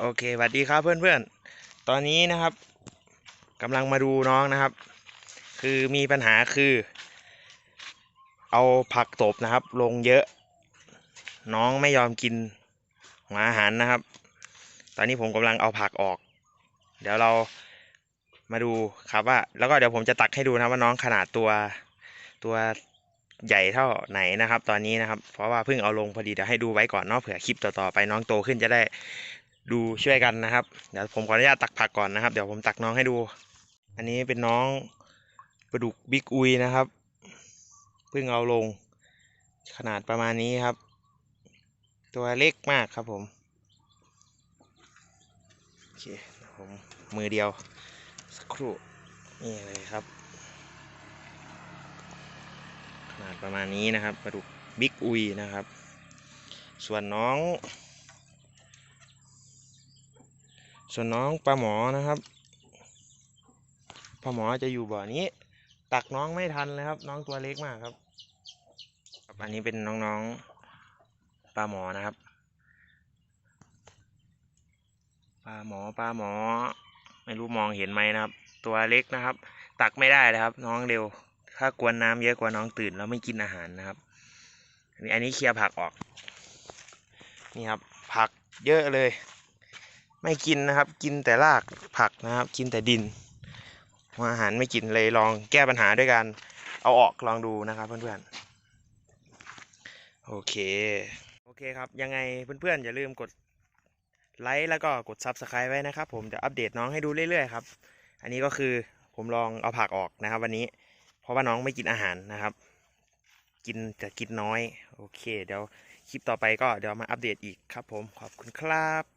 โอเคสวัสดีครับเพื่อนๆ ตอนนี้นะครับกำลังมาดูน้องนะครับ คือมีปัญหาคือ เอาผักตบนะครับ ลงเยอะ น้องไม่ยอมกินหัวอาหารนะครับ ตอนนี้ผมกำลังเอาผักออก เดี๋ยวเรามาดูครับว่า แล้วก็เดี๋ยวผมจะตักให้ดูนะว่าน้องขนาดตัวตัวใหญ่เท่าไหนนะครับ ตอนนี้นะครับ เพราะว่าเพิ่งเอาลงพอดีเดี๋ยวให้ดูไว้ก่อนเนาะเผื่อคลิปต่อๆไปน้องโตขึ้นจะได้ ดูช่วยกันนะครับ เดี๋ยวผมขออนุญาตตักผักก่อนนะครับ เดี๋ยวผมตักน้องให้ดู อันนี้เป็นน้องปลาดุกบิ๊กอุยนะครับเพิ่งเอาลง ขนาดประมาณนี้ครับ ตัวเล็กมากครับผมโอเคผมมือเดียวสักครู่นี่เลยครับ ขนาดประมาณนี้นะครับปลาดุกบิ๊กอุยนะครับ ส่วนน้อง ส่วนน้องปลาหมอนะครับปลาหมอจะอยู่บ่อนี้ ตักน้องไม่ทันเลยครับ น้องตัวเล็กมากครับ อันนี้เป็นน้องๆปลาหมอนะครับปลาหมอปลาหมอ ไม่รู้มองเห็นไหมนะครับ ตัวเล็กนะครับ ตักไม่ได้เลยครับ น้องเร็ว ถ้ากวนน้ำเยอะกว่าน้องตื่นแล้วไม่กินอาหารนะครับนี่อันนี้เคลียร์ผักออก นี่ครับ ผักเยอะเลย ไม่กินนะครับ กินแต่รากผักนะครับ กินแต่ดินอาหารไม่กินเลยลองแก้ปัญหาด้วยการเอาออกลองดูนะครับเพื่อนๆโอเค โอเคครับ ยังไงเพื่อนๆ อย่าลืมกดไลค์แล้วก็กด Subscribe ไว้นะครับ ผมจะอัปเดตน้องให้ดูเรื่อยๆครับ อันนี้ก็คือผมลองเอาผักออกนะครับ วันนี้ เพราะว่าน้องไม่กินอาหารนะครับ กินแต่กินน้อย โอเค เดี๋ยวคลิปต่อไปก็เดี๋ยวมาอัปเดตอีกครับ ผมขอบคุณครับ